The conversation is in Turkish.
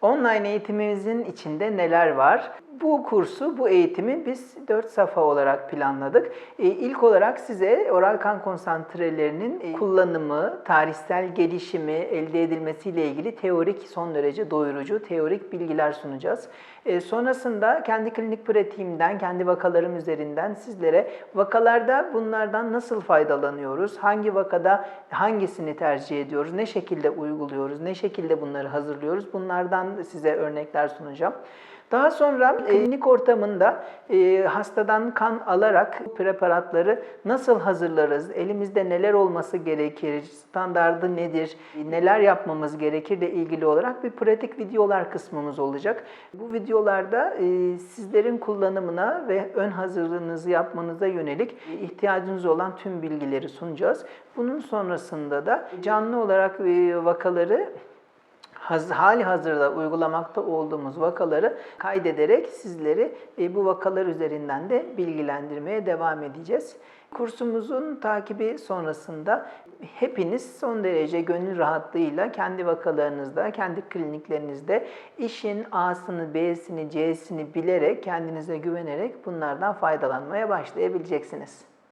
Online eğitimimizin içinde neler var? Bu kursu, bu eğitimi biz 4 safa olarak planladık. E, ilk olarak size oral kan konsantrelerinin e, kullanımı, tarihsel gelişimi, elde edilmesiyle ilgili teorik son derece doyurucu teorik bilgiler sunacağız. E, sonrasında kendi klinik pratiğimden, kendi vakalarım üzerinden sizlere vakalarda bunlardan nasıl faydalanıyoruz, hangi vakada hangisini tercih ediyoruz, ne şekilde uyguluyoruz, ne şekilde bunları hazırlıyoruz bunlardan size örnekler sunacağım. Daha sonra e, klinik ortamında e, hastadan kan alarak preparatları nasıl hazırlarız, elimizde neler olması gerekir, standardı nedir, neler yapmamız gerekir ile ilgili olarak bir pratik videolar kısmımız olacak. Bu videolarda e, sizlerin kullanımına ve ön hazırlığınızı yapmanıza yönelik ihtiyacınız olan tüm bilgileri sunacağız. Bunun sonrasında da canlı olarak e, vakaları hali hazırda uygulamakta olduğumuz vakaları kaydederek sizleri e, bu vakalar üzerinden de bilgilendirmeye devam edeceğiz. Kursumuzun takibi sonrasında hepiniz son derece gönül rahatlığıyla kendi vakalarınızda, kendi kliniklerinizde işin A'sını, B'sini, C'sini bilerek, kendinize güvenerek bunlardan faydalanmaya başlayabileceksiniz.